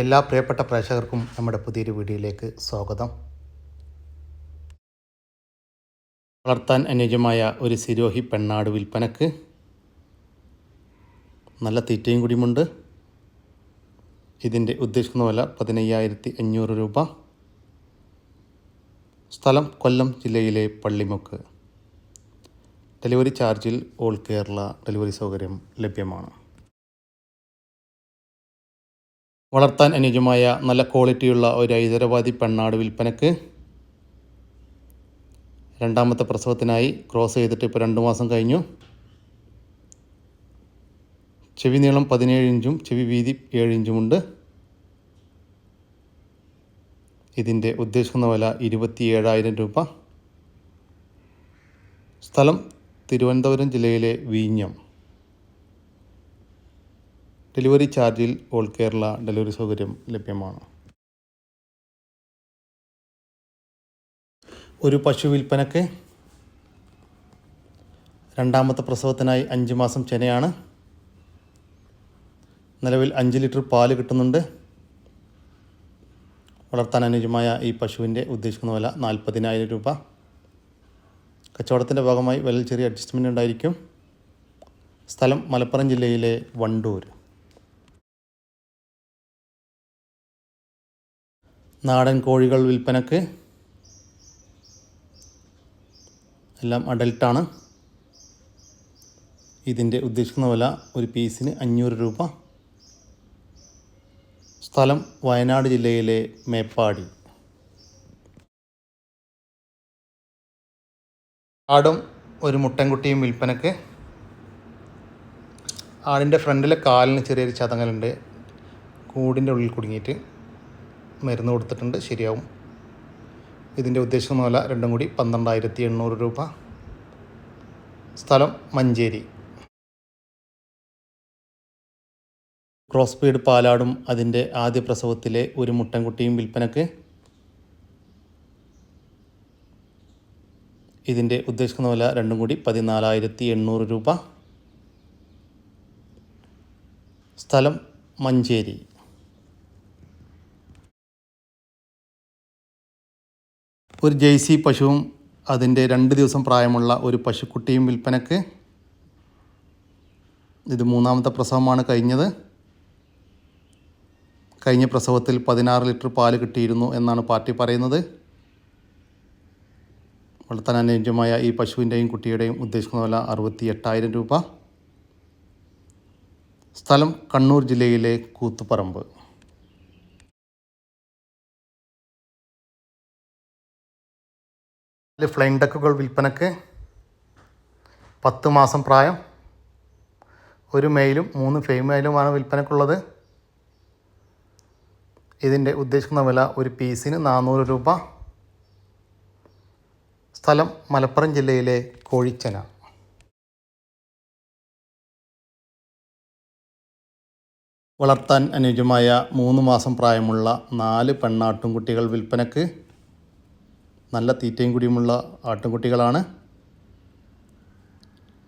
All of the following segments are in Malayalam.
എല്ലാ പ്രിയപ്പെട്ട പ്രേക്ഷകർക്കും നമ്മുടെ പുതിയൊരു വീഡിയോയിലേക്ക് സ്വാഗതം. വളർത്താൻ അനുയോജ്യമായ ഒരു സിരോഹി പെണ്ണാട് വിൽപ്പനക്ക് നല്ല തീറ്റയും കൂടിയുമുണ്ട്. ഇതിന്റെ ഉദ്ദേശിക്കുന്ന വില പതിനയ്യായിരത്തി അഞ്ഞൂറ് രൂപ. സ്ഥലം കൊല്ലം ജില്ലയിലെ പള്ളിമുക്ക്. ഡെലിവറി ചാർജിൽ ഓൾ കേരള ഡെലിവറി സൗകര്യം ലഭ്യമാണ്. വളർത്താൻ അനുയോജ്യമായ നല്ല ക്വാളിറ്റിയുള്ള ഒരു ഹൈദരാബാദി പെണ്ണാട് വിൽപ്പനക്ക് രണ്ടാമത്തെ പ്രസവത്തിനായി ക്രോസ് ചെയ്തിട്ട് ഇപ്പോൾ രണ്ട് മാസം കഴിഞ്ഞു. ചെവി നീളം പതിനേഴ് ഇഞ്ചും ചെവി വീതി ഏഴ് ഇഞ്ചുമുണ്ട് ഇതിന്റെ ഉദ്ദേശിക്കുന്ന വില ഇരുപത്തി ഏഴായിരം രൂപ. സ്ഥലം തിരുവനന്തപുരം ജില്ലയിലെ വീഞ്ഞം. ഡെലിവറി ചാർജിൽ ഓൾ കേരള ഡെലിവറി സൗകര്യം ലഭ്യമാണ്. ഒരു പശു വിൽപ്പനക്ക് രണ്ടാമത്തെ പ്രസവത്തിനായി അഞ്ച് മാസം ചെനയാണ്. നിലവിൽ അഞ്ച് ലിറ്റർ പാൽ കിട്ടുന്നുണ്ട്. വളർത്താൻ അനുയോജ്യമായ ഈ പശുവിന്റെ ഉദ്ദേശിക്കുന്ന വില നാൽപ്പതിനായിരം രൂപ. കച്ചവടത്തിന്റെ ഭാഗമായി വില ചെറിയ അഡ്ജസ്റ്റ്മെന്റ് ഉണ്ടായിരിക്കും. സ്ഥലം മലപ്പുറം ജില്ലയിലെ വണ്ടൂർ. നാടൻ കോഴികൾ വിൽപ്പനക്ക് എല്ലാം അഡൽട്ടാണ്. ഇതിന്റെ ഉദ്ദേശിക്കുന്ന വില ഒരു പീസിന് അഞ്ഞൂറ് രൂപ. സ്ഥലം വയനാട് ജില്ലയിലെ മേപ്പാടി. ആടും ഒരു മുട്ടൻകുട്ടിയും വിൽപ്പനക്ക്. ആടിന്റെ ഫ്രണ്ടിലെ കാലിന് ചെറിയൊരു ചതങ്ങലുണ്ട്. കൂടിന്റെ ഉള്ളിൽ കുടുങ്ങിയിട്ട്. മരുന്ന് കൊടുത്തിട്ടുണ്ട്. ശരിയാവും. ഇതിന്റെ ഉദ്ദേശിക്കുന്ന വില രണ്ടും കൂടി പന്ത്രണ്ടായിരത്തി എണ്ണൂറ് രൂപ. സ്ഥലം മഞ്ചേരി. ക്രോസ് ബീഡ് പാലാടും അതിന്റെ ആദ്യ പ്രസവത്തിലെ ഒരു മുട്ടൻകുട്ടിയും വിൽപ്പനക്ക്. ഇതിന്റെ ഉദ്ദേശിക്കുന്ന വില രണ്ടും കൂടി പതിനാലായിരത്തി എണ്ണൂറ് രൂപ. സ്ഥലം മഞ്ചേരി. ഒരു ജെയ്സി പശുവും അതിന്റെ രണ്ട് ദിവസം പ്രായമുള്ള ഒരു പശുക്കുട്ടിയും വിൽപ്പനക്ക്. ഇത് മൂന്നാമത്തെ പ്രസവമാണ് കഴിഞ്ഞത്. കഴിഞ്ഞ പ്രസവത്തിൽ പതിനാറ് ലിറ്റർ പാൽ കിട്ടിയിരുന്നു എന്നാണ് പാർട്ടി പറയുന്നത്. വളർത്താൻ അനുയോജ്യമായ ഈ പശുവിന്റെയും കുട്ടിയുടെയും ഉദ്ദേശിക്കുന്ന വില അറുപത്തി എട്ടായിരം രൂപ. സ്ഥലം കണ്ണൂർ ജില്ലയിലെ കൂത്തുപറമ്പ്. ഫ്ലൈങ് ഡക്കുകൾ വിൽപ്പനക്ക് പത്ത് മാസം പ്രായം. ഒരു മെയിലും മൂന്ന് ഫെയിമെയിലുമാണ് വിൽപ്പനക്കുള്ളത്. ഇതിന്റെ ഉദ്ദേശിക്കുന്ന വില ഒരു പീസിന് നാനൂറ് രൂപ. സ്ഥലം മലപ്പുറം ജില്ലയിലെ കോഴിച്ചന. വളർത്താൻ അനുയോജ്യമായ മൂന്ന് മാസം പ്രായമുള്ള നാല് പെണ്ണാട്ടുംകുട്ടികൾ വിൽപ്പനക്ക് നല്ല തീറ്റയും കൂടിയുമുള്ള ആട്ടുംകുട്ടികളാണ്.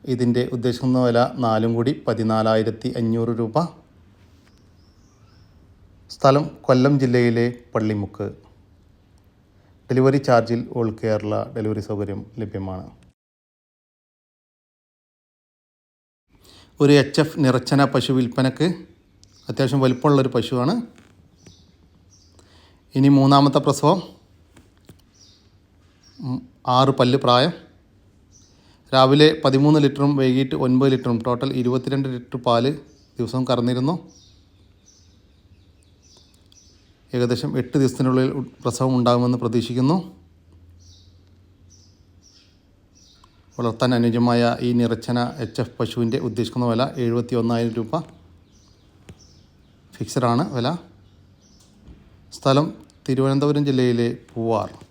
ഇതിന്റെ ഉദ്ദേശിക്കുന്ന വില നാലും കൂടി പതിനാലായിരത്തി അഞ്ഞൂറ് രൂപ. സ്ഥലം കൊല്ലം ജില്ലയിലെ പള്ളിമുക്ക്. ഡെലിവറി ചാർജിൽ ഓൾ കേരള ഡെലിവറി സൗകര്യം ലഭ്യമാണ്. ഒരു എച്ച് എഫ് നിറച്ചന പശു വിൽപ്പനക്ക് അത്യാവശ്യം വലിപ്പമുള്ളൊരു പശുവാണ്. ഇനി മൂന്നാമത്തെ പ്രസവം. ആറ് പല്ല് പ്രായം. രാവിലെ പതിമൂന്ന് ലിറ്ററും വൈകിട്ട് ഒൻപത് ലിറ്ററും. ടോട്ടൽ ഇരുപത്തിരണ്ട് ലിറ്റർ പാൽ ദിവസവും കറന്നിരുന്നു. ഏകദേശം എട്ട് ദിവസത്തിനുള്ളിൽ പ്രസവം ഉണ്ടാകുമെന്ന് പ്രതീക്ഷിക്കുന്നു. വളർത്താൻ അനുയോജ്യമായ ഈ നിറച്ചന എച്ച് എഫ് പശുവിന്റെ ഉദ്ദേശിക്കുന്ന വില എഴുപത്തി ഒന്നായിരം രൂപ ഫിക്സഡാണ് വില. സ്ഥലം തിരുവനന്തപുരം ജില്ലയിലെ പൂവാർ.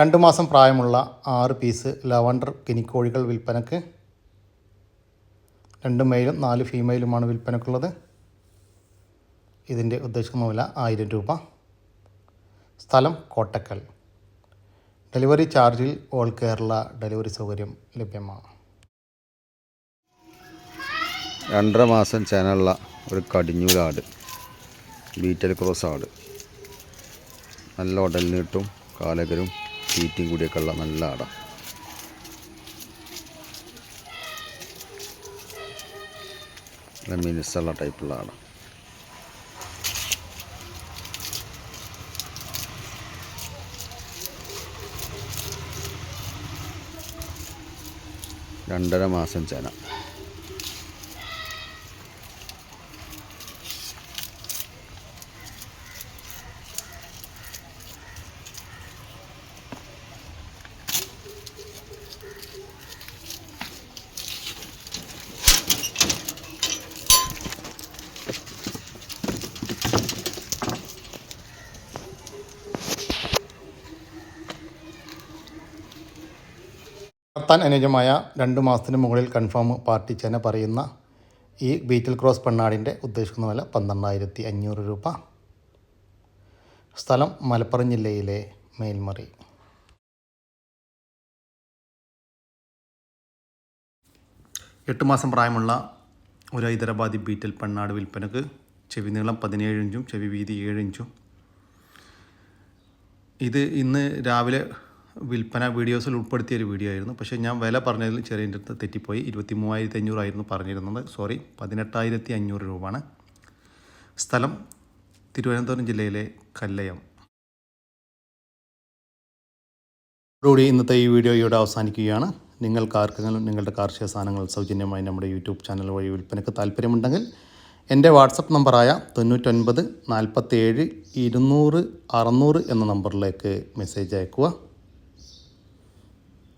രണ്ട് മാസം പ്രായമുള്ള ആറ് പീസ് ലവണ്ടർ കിനിക്കോഴികൾ വിൽപ്പനക്ക്. രണ്ട് മെയിലും നാല് ഫീമെയിലുമാണ് വിൽപ്പനക്കുള്ളത്. ഇതിന്റെ ഉദ്ദേശിക്കുന്ന വില ആയിരം രൂപ. സ്ഥലം കോട്ടക്കൽ. ഡെലിവറി ചാർജിൽ ഓൾ കേരള ഡെലിവറി സൗകര്യം ലഭ്യമാണ്. രണ്ടര മാസം ചേനുള്ള ഒരു കടിഞ്ഞൂലാട് ബീറ്റൽ ക്രോസ് ആട്. നല്ല ഉടലിനിട്ടും നീട്ടും കാലകരും തീറ്റയും കൂടിയൊക്കെ ഉള്ള നല്ല ആട നല്ല ടൈപ്പുള്ള ആട രണ്ടര മാസം ചേന. വളർത്താൻ അനുയോജ്യമായ രണ്ട് മാസത്തിന് മുകളിൽ കൺഫേം പാർട്ടി ചേന പറയുന്ന ഈ ബീറ്റിൽ ക്രോസ് പെണ്ണാടിന്റെ ഉദ്ദേശിക്കുന്ന വില പന്ത്രണ്ടായിരത്തി അഞ്ഞൂറ് രൂപ. സ്ഥലം മലപ്പുറം ജില്ലയിലെ മേൽമറി. എട്ട് മാസം പ്രായമുള്ള ഒരു ഹൈദരാബാദി ബീറ്റൽ പെണ്ണാട് വിൽപ്പനക്ക് ചെവി നീളം പതിനേഴ് ഇഞ്ചും ചെവി വീതി ഏഴ് ഇഞ്ചും. ഇത് ഇന്ന് രാവിലെ വിൽപ്പന വീഡിയോസിൽ ഉൾപ്പെടുത്തിയ ഒരു വീഡിയോ ആയിരുന്നു. പക്ഷേ ഞാൻ വില പറഞ്ഞതിൽ ചെറിയ അടുത്ത് തെറ്റിപ്പോയി. ഇരുപത്തി മൂവായിരത്തി അഞ്ഞൂറായിരുന്നു പറഞ്ഞിരുന്നത്. സോറി പതിനെട്ടായിരത്തി അഞ്ഞൂറ് രൂപയാണ്. സ്ഥലം തിരുവനന്തപുരം ജില്ലയിലെ കല്ലയം. ഇതോടുകൂടി ഇന്നത്തെ ഈ വീഡിയോ ഇവിടെ അവസാനിക്കുകയാണ്. നിങ്ങൾക്ക് ആർക്കെങ്കിലും നിങ്ങളുടെ കാർഷിക സാധനങ്ങൾ സൗജന്യമായി നമ്മുടെ യൂട്യൂബ് ചാനൽ വഴി വിൽപ്പനയ്ക്ക് താല്പര്യമുണ്ടെങ്കിൽ എന്റെ വാട്സപ്പ് നമ്പറായ തൊണ്ണൂറ്റൊൻപത് നാൽപ്പത്തേഴ് ഇരുന്നൂറ് അറുന്നൂറ് എന്ന നമ്പറിലേക്ക് മെസ്സേജ് അയക്കുക